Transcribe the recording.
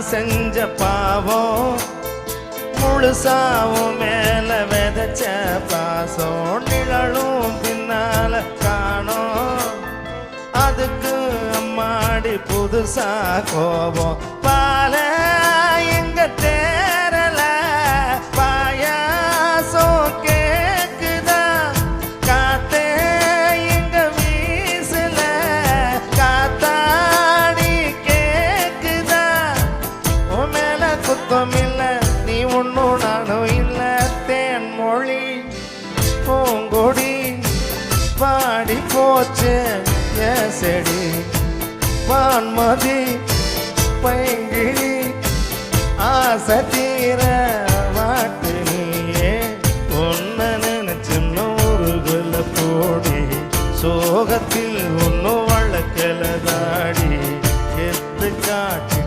செஞ்ச பாவம் முழுசாவும் மேல விதைச்ச பாசம் நிழலும் பின்னால காணோம். அதுக்கு அம்மாடி புதுசா கோபம் பால உன்னுடனு இல்லை தேன் மொழி. பூங்கொடி பாடி போச்சு ஏ செடி. வான்மதி பைங்கிழி ஆசை தீர வாட்டு நீயே ஒன்ன நினைச்சுன்னு ஒரு குல போடி சோகத்தில் ஒன்னும் வளர்க்கல எத்து காட்டு